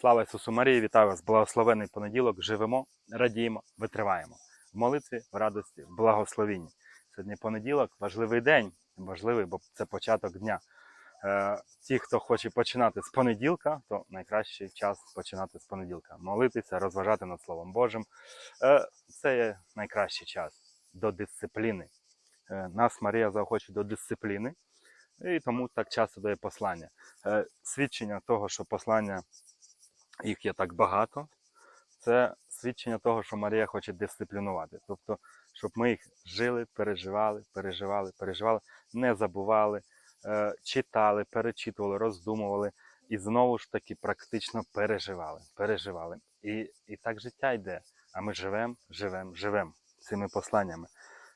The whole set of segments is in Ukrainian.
Слава Ісусу Марії, вітаю вас! Благословений понеділок. Живемо, радіємо, витриваємо. В молитві, в радості, в благословінні. Сьогодні понеділок, важливий день. Важливий, бо це початок дня. Е, ті, хто хоче починати з понеділка, то найкращий час починати з понеділка. Молитися, розважати над Словом Божим. Е, це є найкращий час до дисципліни. Е, нас Марія заохочує до дисципліни, і тому так часто дає послання. Свідчення того, що послання їх є так багато, це свідчення того, що Марія хоче дисциплінувати. Тобто, щоб ми їх жили, переживали, переживали, переживали, не забували, е, читали, перечитували, роздумували і знову ж таки практично переживали. переживали. І, і так життя йде. А ми живемо, живемо, живемо цими посланнями.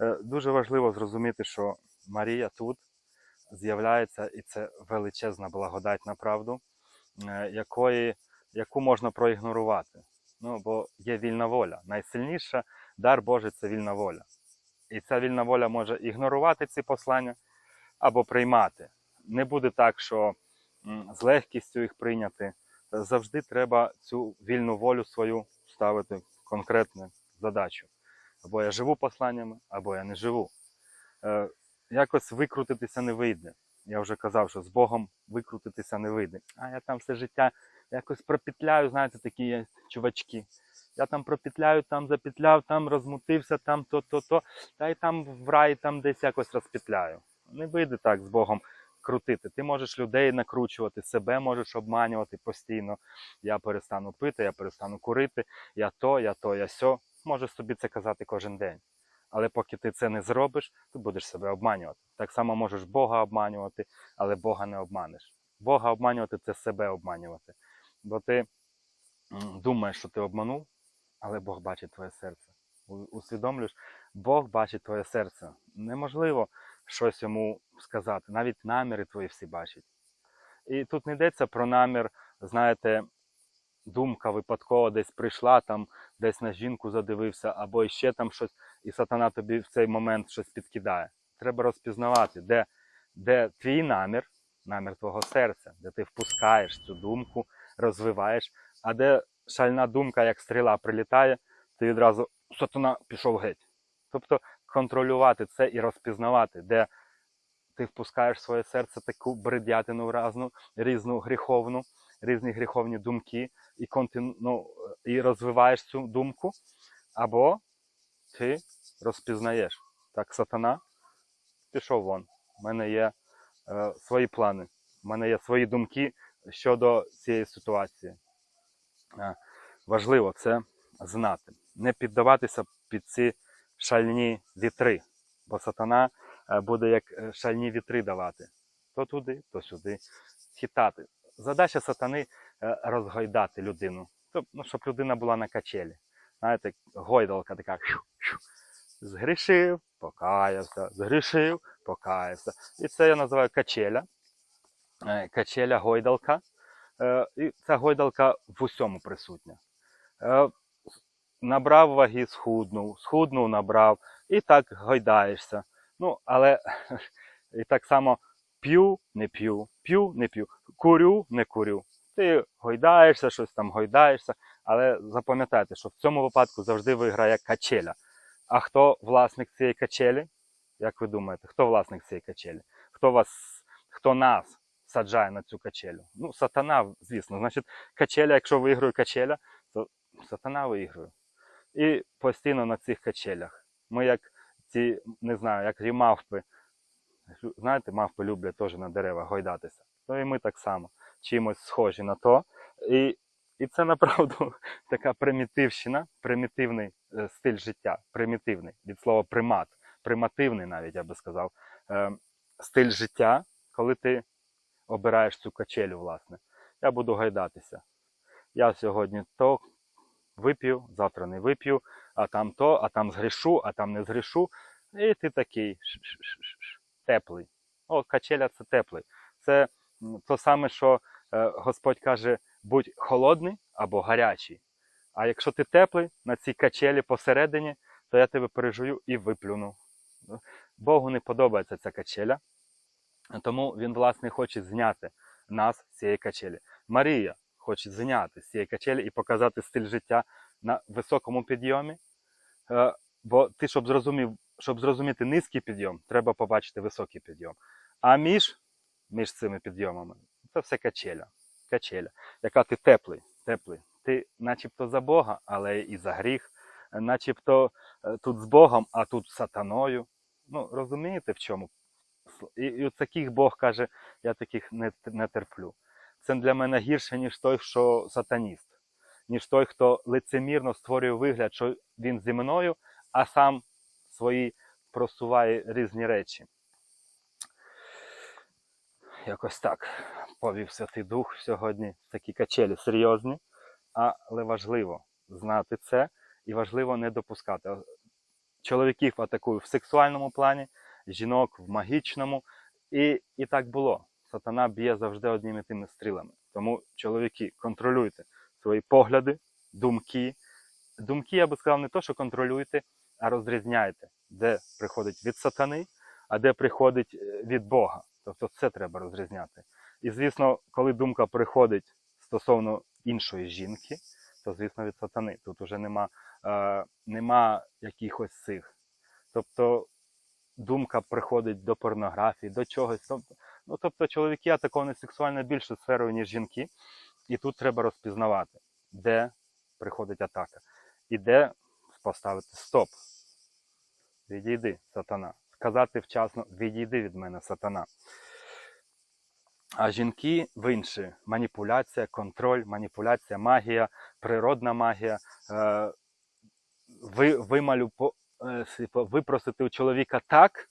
Е, дуже важливо зрозуміти, що Марія тут з'являється, і це величезна благодать направду, е, якої яку можна проігнорувати. Ну, бо є вільна воля. Найсильніша дар Божий це вільна воля. І ця вільна воля може ігнорувати ці послання або приймати. Не буде так, що з легкістю їх прийняти. Завжди треба цю вільну волю свою ставити в конкретну задачу. Або я живу посланнями, або я не живу. Е, якось викрутитися не вийде. Я вже казав, що з Богом викрутитися не вийде. А я там все життя якось пропетляю, знаєте, такі є чувачки. Я там пропетляю, там запетляв, там розмутився, там то-то-то, та й там в рай там десь якось розпетляю. Не вийде так з Богом крутити. Ти можеш людей накручувати, себе можеш обманювати постійно. Я перестану пити, я перестану курити, я то, я то, я сьо. Можеш собі це казати кожен день. Але поки ти це не зробиш, ти будеш себе обманювати. Так само можеш Бога обманювати, але Бога не обманеш. Бога обманювати це себе обманювати. Бо ти думаєш, що ти обманув, але Бог бачить твоє серце. Усвідомлюєш, Бог бачить твоє серце. Неможливо щось йому сказати, навіть наміри твої всі бачать. І тут не йдеться про намір, знаєте, думка випадково десь прийшла, там десь на жінку задивився, або іще там щось, і сатана тобі в цей момент щось підкидає. Треба розпізнавати, де, де твій намір, намір твого серця, де ти впускаєш цю думку, розвиваєш, а де шальна думка, як стріла прилітає, ти відразу сатана пішов геть. Тобто контролювати це і розпізнавати, де ти впускаєш в своє серце таку бредятину разну, різну гріховну, різні гріховні думки, і, ну, і розвиваєш цю думку, або ти розпізнаєш. Так, сатана пішов вон. У мене є е, свої плани, у мене є свої думки щодо цієї ситуації. Е, важливо це знати. Не піддаватися під ці шальні вітри, бо сатана е, буде як е, шальні вітри давати. То туди, то сюди хитати. Задача сатани розгойдати людину, ну, щоб людина була на качелі. Знаєте, гойдалка така. Згрішив, покаявся, згрішив, покаявся. І це я називаю качеля. Е, Качеля гойдалка. Е, І ця гойдалка в усьому присутня. Е, Набрав ваги, схуднув, схуднув, набрав, і так гойдаєшся. Ну, але і так само п'ю, не п'ю, п'ю, не п'ю, курю, не курю. Ти гойдаєшся, щось там гойдаєшся, але запам'ятайте, що в цьому випадку завжди виграє качеля. А хто власник цієї качелі? Як ви думаєте, хто власник цієї качелі? Хто вас, хто нас саджає на цю качелю? Ну, сатана, звісно. Значить, качеля, якщо виграє качеля, то сатана виграє. І постійно на цих качелях. Ми як ці, не знаю, як ті мавпи. Знаєте, мавпи люблять теж на деревах гойдатися. То і ми так само чимось схожі на то. І, і це направду така примітивщина, примітивний е, стиль життя, примітивний від слова примат, примативний навіть я би сказав. Е, стиль життя, коли ти обираєш цю качелю, власне. Я буду гайдатися. Я сьогодні то вип'ю, завтра не вип'ю, а там то, а там згрішу, а там не згрішу. І ти такий теплий. О, качеля це теплий. Це то саме, що е, Господь каже, будь холодний або гарячий. А якщо ти теплий на цій качелі посередині, то я тебе пережую і виплюну. Богу не подобається ця качеля, тому він, власне, хоче зняти нас з цієї качелі. Марія хочуть зняти з цієї качелі і показати стиль життя на високому підйомі. Е, Бо ти, щоб зрозумів, щоб зрозуміти низький підйом, треба побачити високий підйом. А між, між цими підйомами це все качеля. Качеля, яка ти теплий, теплий. Ти начебто за Бога, але і за гріх, начебто е, тут з Богом, а тут сатаною. Ну, розумієте в чому? І, і от таких Бог каже, я таких не, не терплю. Це для мене гірше, ніж той, що сатаніст, ніж той, хто лицемірно створює вигляд, що він зі мною, а сам свої просуває різні речі. Якось так повів Святий Дух сьогодні. Такі качелі серйозні, але важливо знати це і важливо не допускати. Чоловіків атакують в сексуальному плані, жінок в магічному. І, і так було. Сатана б'є завжди одніми тими стрілами. Тому, чоловіки, контролюйте свої погляди, думки. Думки, я би сказав, не то, що контролюйте, а розрізняйте, де приходить від сатани, а де приходить е, від Бога. Тобто це треба розрізняти. І, звісно, коли думка приходить стосовно іншої жінки, то, звісно, від сатани. Тут уже нема, е, нема якихось цих. Тобто думка приходить до порнографії, до чогось. Ну, тобто чоловіки атаковані сексуально більше сферою, ніж жінки. І тут треба розпізнавати, де приходить атака. І де поставити стоп. Відійди, сатана. Сказати вчасно, відійди від мене, сатана. А жінки в інші маніпуляція, контроль, маніпуляція, магія, природна магія. Е, ви, вималю, випросити у чоловіка так,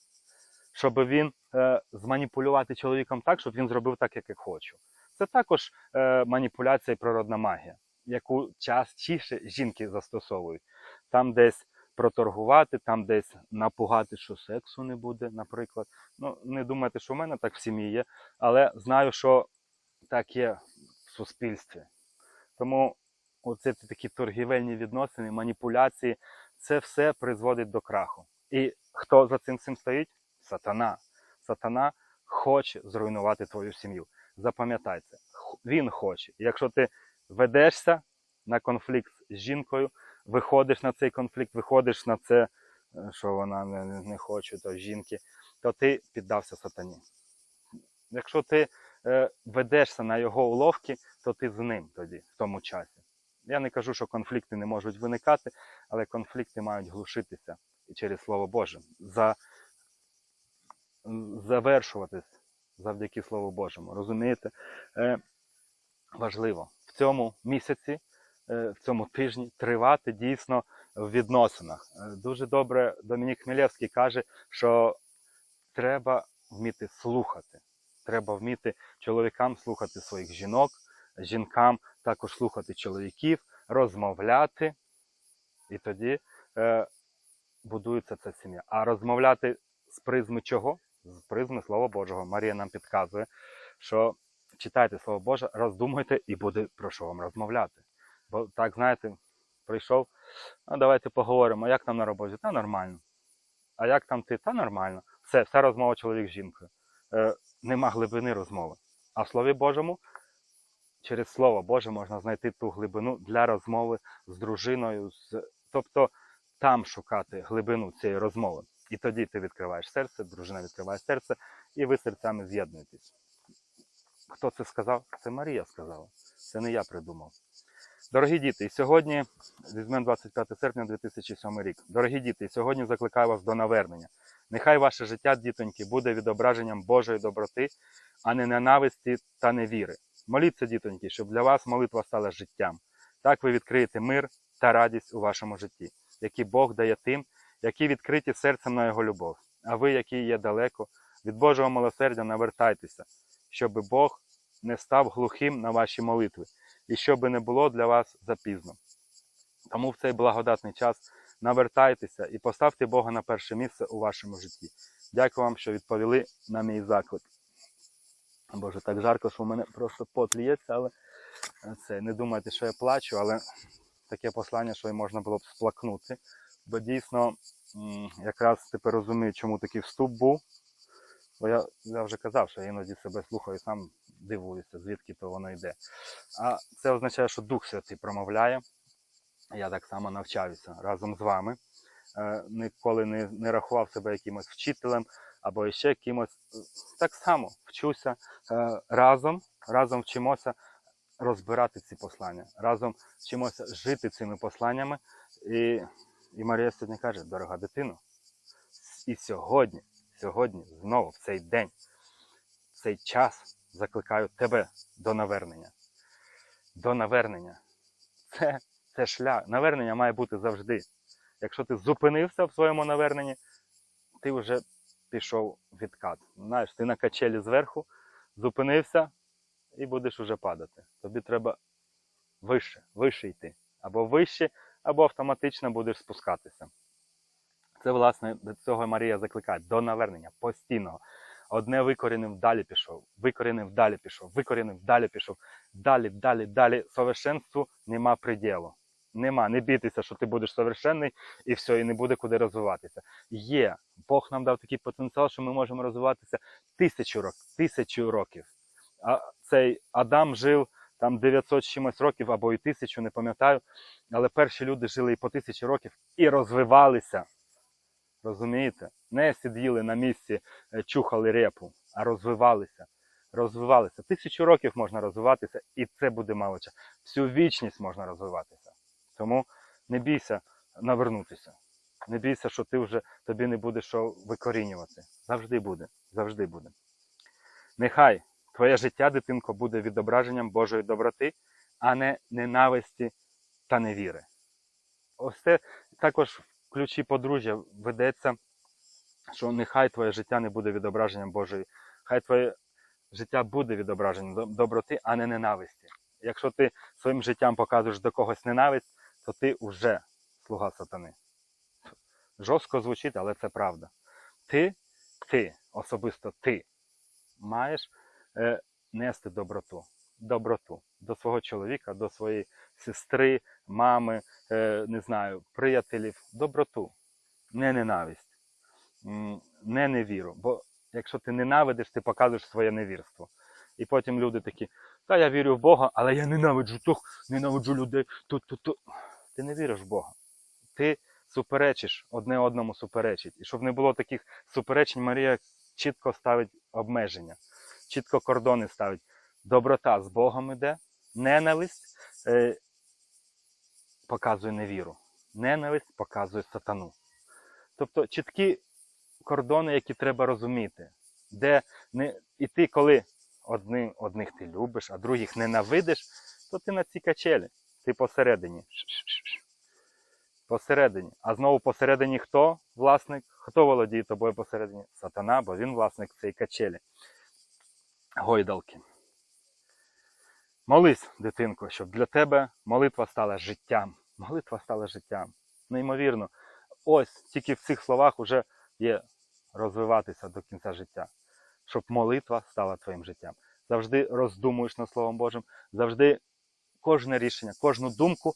щоб він е, зманіпулювати чоловіком так, щоб він зробив так, як я хочу. Це також е, маніпуляція і природна магія, яку частіше жінки застосовують. Там десь проторгувати, там десь напугати, що сексу не буде, наприклад. Ну, не думайте, що в мене так в сім'ї є, але знаю, що так є в суспільстві. Тому оце такі торгівельні відносини, маніпуляції, це все призводить до краху. І хто за цим всім стоїть? Сатана. Сатана хоче зруйнувати твою сім'ю. Запам'ятай це. Він хоче. Якщо ти ведешся на конфлікт з жінкою, виходиш на цей конфлікт, виходиш на це, е, що вона не- не хоче, то жінки, то ти піддався сатані. Якщо ти е, ведешся на його уловки, то ти з ним тоді, в тому часі. Я не кажу, що конфлікти не можуть виникати, але конфлікти мають глушитися і через Слово Боже. За, завершуватись завдяки Слову Божому. Розумієте? Е, важливо в цьому місяці, е, в цьому тижні тривати дійсно в відносинах. Е, Дуже добре Домінік Хмелєвський каже, що треба вміти слухати. Треба вміти чоловікам слухати своїх жінок, жінкам також слухати чоловіків, розмовляти, і тоді е, будується ця сім'я. А розмовляти з призми чого? З призми Слова Божого. Марія нам підказує, що читайте Слово Боже, роздумуйте і буде про що вам розмовляти. Бо так, знаєте, прийшов, ну давайте поговоримо, як там на роботі? Та нормально. А як там ти? Та нормально. Все, вся розмова чоловік з жінкою. Е, нема глибини розмови. А в Слові Божому через Слово Боже можна знайти ту глибину для розмови з дружиною, з... тобто там шукати глибину цієї розмови. І тоді ти відкриваєш серце, дружина відкриває серце, і ви серцями з'єднуєтесь. Хто це сказав? Це Марія сказала. Це не я придумав. Дорогі діти, сьогодні візьмемо 25 серпня 2007 рік. Дорогі діти, сьогодні закликаю вас до навернення. Нехай ваше життя, дітоньки, буде відображенням Божої доброти, а не ненависті та невіри. Моліться, дітоньки, щоб для вас молитва стала життям. Так ви відкриєте мир та радість у вашому житті, які Бог дає тим, які відкриті серцем на його любов. А ви, які є далеко, від Божого милосердя навертайтеся, щоб Бог не став глухим на ваші молитви, і щоб не було для вас запізно. Тому в цей благодатний час навертайтеся і поставте Бога на перше місце у вашому житті. Дякую вам, що відповіли на мій заклик. Боже, так жарко, що в мене просто пот ліється, але це не думайте, що я плачу, але таке послання, що й можна було б сплакнути. Бо дійсно, якраз тепер розумію, чому такий вступ був. Бо я, я вже казав, що я іноді себе слухаю сам дивуються, звідки то воно йде. А це означає, що Дух Святий промовляє. Я так само навчаюся разом з вами. Е, Ніколи не, не рахував себе якимось вчителем або ще якимось. Так само вчуся е, разом, разом вчимося розбирати ці послання, разом вчимося жити цими посланнями. І, і Марія сьогодні каже: дорога дитино, і сьогодні, сьогодні, знову в цей день, в цей час закликаю тебе до навернення. До навернення. Це, це шлях. Навернення має бути завжди. Якщо ти зупинився в своєму наверненні, ти вже пішов відкат. Знаєш, ти на качелі зверху, зупинився і будеш уже падати. Тобі треба вище, вище йти. Або вище, або автоматично будеш спускатися. Це, власне, до цього Марія закликає до навернення постійного. Одне викорінив, далі пішов, викорінив, далі пішов, викорінив, далі пішов. Далі, далі, далі. Совершенству нема приділу. Нема. Не бійтеся, що ти будеш совершенний і все, і не буде куди розвиватися. Є. Бог нам дав такий потенціал, що ми можемо розвиватися тисячу років. Тисячу років. А цей Адам жив там 900 чимось років або і тисячу, не пам'ятаю. Але перші люди жили і по тисячі років і розвивалися. Розумієте? Не сиділи на місці, е, чухали репу, а розвивалися. Розвивалися. Тисячу років можна розвиватися, і це буде мало часу. Всю вічність можна розвиватися. Тому не бійся навернутися. Не бійся, що ти вже тобі не буде що викорінювати. Завжди буде. Завжди буде. Нехай твоє життя, дитинко, буде відображенням Божої доброти, а не ненависті та невіри. Ось це також в ключі подружжя ведеться, що нехай твоє життя не буде відображенням Божої. Хай твоє життя буде відображенням доброти, а не ненависті. Якщо ти своїм життям показуєш до когось ненависть, то ти вже слуга сатани. Жорстко звучить, але це правда. Ти, ти, особисто ти, маєш е, нести доброту. Доброту до свого чоловіка, до своєї сестри, мами, е, не знаю, приятелів. Доброту, не ненависть, не невіру. Бо якщо ти ненавидиш, ти показуєш своє невірство. І потім люди такі, та я вірю в Бога, але я ненавиджу тих, ненавиджу людей. Тут. Ти не віриш в Бога. Ти суперечиш, одне одному суперечить. І щоб не було таких суперечень, Марія чітко ставить обмеження, чітко кордони ставить. Доброта з Богом іде, ненависть е, показує невіру. Ненависть показує сатану. Тобто чіткі кордони, які треба розуміти, де не і ти, коли одни, одних ти любиш, а других ненавидиш, то ти на цій качелі, ти посередині. Посередині. А знову посередині хто власник? Хто володіє тобою посередині? Сатана, бо він власник цієї качелі. Гойдалки. Молись, дитинко, щоб для тебе молитва стала життям. Молитва стала життям. Неймовірно. Ось тільки в цих словах вже є розвиватися до кінця життя. Щоб молитва стала твоїм життям. Завжди роздумуєш над Словом Божим, завжди кожне рішення, кожну думку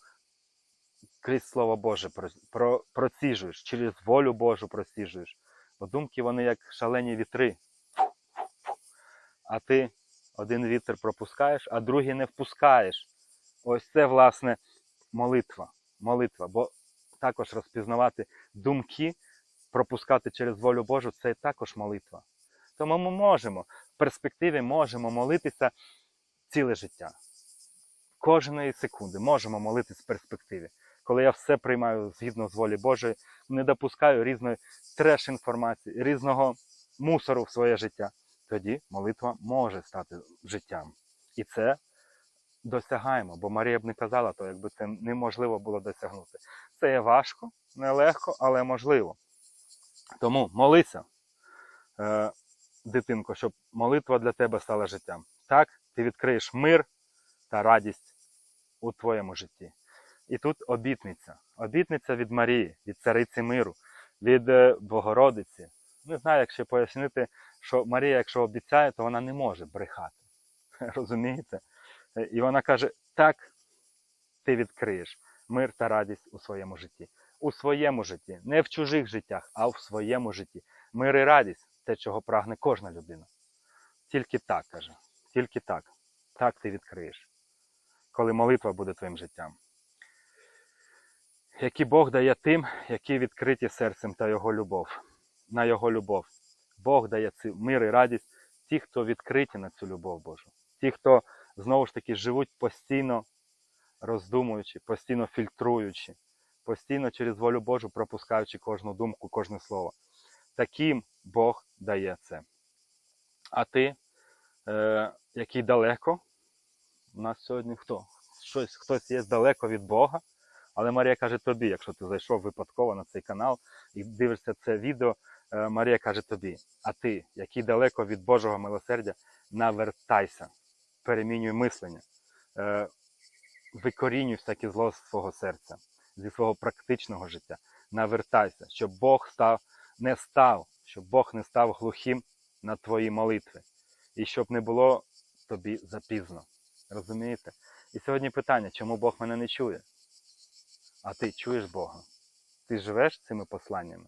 крізь Слово Боже про, про, проціжуєш, через волю Божу проціжуєш. Бо думки вони як шалені вітри. А ти один вітер пропускаєш, а другий не впускаєш. Ось це, власне, молитва. Молитва. Бо також розпізнавати думки, пропускати через волю Божу це також молитва. Тому ми можемо, в перспективі можемо молитися ціле життя. Кожної секунди можемо молитись в перспективі. Коли я все приймаю згідно з волі Божої, не допускаю різної треш інформації, різного мусору в своє життя, тоді молитва може стати життям. І це досягаємо, бо Марія б не казала, то якби це неможливо було досягнути. Це є важко, нелегко, але можливо. Тому молися, е, дитинко, щоб молитва для тебе стала життям. Так, ти відкриєш мир та радість у твоєму житті. І тут обітниця. Обітниця від Марії, від цариці миру, від е, Богородиці. Не знаю, як ще пояснити, що Марія, якщо обіцяє, то вона не може брехати. Розумієте? Е, І вона каже: так, ти відкриєш мир та радість у своєму житті. У своєму житті, не в чужих життях, а в своєму житті. Мир і радість те, чого прагне кожна людина. Тільки так каже. Тільки так. Так ти відкриєш. Коли молитва буде твоїм життям. Які Бог дає тим, які відкриті серцем та Його любов. На Його любов. Бог дає ці мир і радість ті, хто відкриті на цю любов Божу. Ті, хто знову ж таки живуть постійно роздумуючи, постійно фільтруючи, постійно через волю Божу пропускаючи кожну думку, кожне слово. Таким Бог дає це. А ти, е, який далеко, у нас сьогодні хто? Щось, хтось є далеко від Бога. Але Марія каже тобі, якщо ти зайшов випадково на цей канал і дивишся це відео, е, Марія каже тобі, а ти, який далеко від Божого милосердя, навертайся, перемінюй мислення, е, викорінюй всяке зло з свого серця, зі свого практичного життя. Навертайся, щоб Бог став, не став, щоб Бог не став глухим на твої молитви. І щоб не було тобі запізно. Розумієте? І сьогодні питання, чому Бог мене не чує? А ти чуєш Бога? Ти живеш цими посланнями?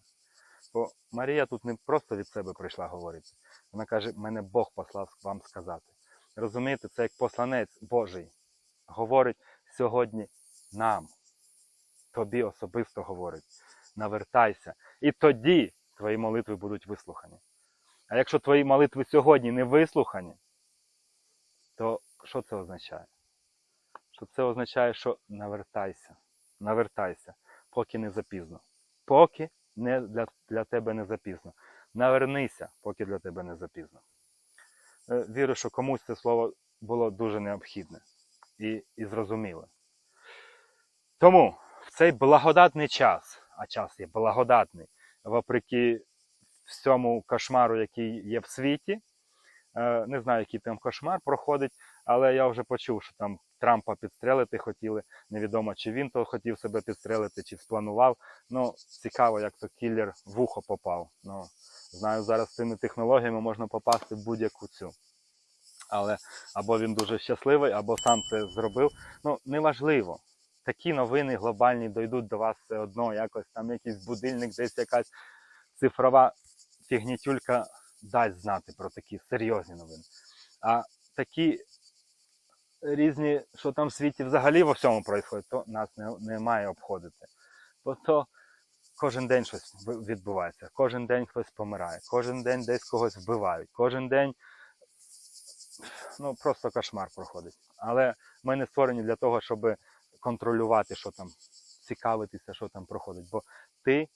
Бо Марія тут не просто від себе прийшла говорити. Вона каже, мене Бог послав вам сказати. Розумієте, це як посланець Божий говорить сьогодні нам. Тобі особисто говорить. Навертайся. І тоді твої молитви будуть вислухані. А якщо твої молитви сьогодні не вислухані, то що це означає? Що це означає, що навертайся навертайся, поки не запізно. Поки не для, для тебе не запізно. Навернися, поки для тебе не запізно. Е, Вірю, що комусь це слово було дуже необхідне і, і зрозуміле. Тому в цей благодатний час, а час є благодатний, вопреки всьому кошмару, який є в світі. Е, Не знаю, який там кошмар проходить, але я вже почув, що там Трампа підстрелити хотіли. Невідомо, чи він то хотів себе підстрелити, чи спланував. Ну, цікаво, як то кіллер в ухо попав. Ну, знаю, зараз цими технологіями можна попасти в будь-яку цю. Але або він дуже щасливий, або сам це зробив. Ну, неважливо. Такі новини глобальні дойдуть до вас все одно, якось там якийсь будильник, десь якась цифрова фігнітюлька дасть знати про такі серйозні новини. А такі різні, що там в світі взагалі во всьому відбувається, то нас не, не має обходити. Бо то кожен день щось відбувається, кожен день хтось помирає, кожен день десь когось вбивають, кожен день ну, просто кошмар проходить. Але ми не створені для того, щоб контролювати, що там, цікавитися, що там проходить. Бо ти,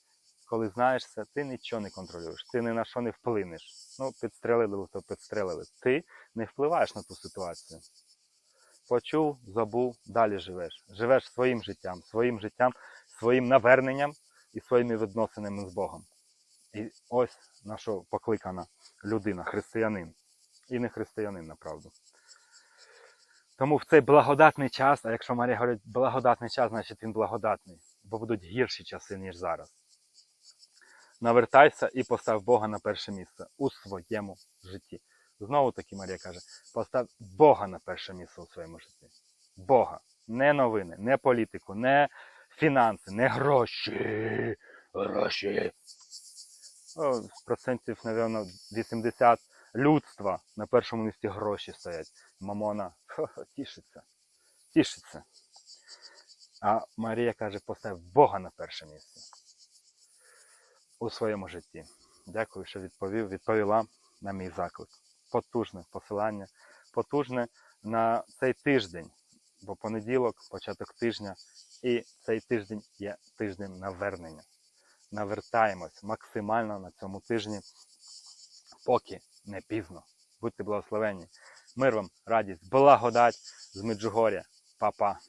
коли знаєш це, ти нічого не контролюєш, ти ні на що не вплинеш. Ну, підстрелили, то підстрелили. Ти не впливаєш на ту ситуацію. Почув, забув, далі живеш. Живеш своїм життям, своїм життям, своїм наверненням і своїми відносинами з Богом. І ось на що покликана людина, християнин. І не християнин, направду. Тому в цей благодатний час, а якщо Марія говорить благодатний час, значить він благодатний, бо будуть гірші часи, ніж зараз. Навертайся і постав Бога на перше місце у своєму житті. Знову таки Марія каже: постав Бога на перше місце у своєму житті. Бога. Не новини, не політику, не фінанси, не гроші. Гроші. О, процентів, напевно, 80 людства на першому місці гроші стоять. Мамона хо-хо, тішиться. Тішиться. А Марія каже, постав Бога на перше місце у своєму житті. Дякую, що відповів, відповіла на мій заклик. Потужне посилання, потужне на цей тиждень, бо понеділок, початок тижня, і цей тиждень є тижнем навернення. Навертаємось максимально на цьому тижні, поки не пізно. Будьте благословенні. Мир вам, радість, благодать з Меджугоря. Па-па.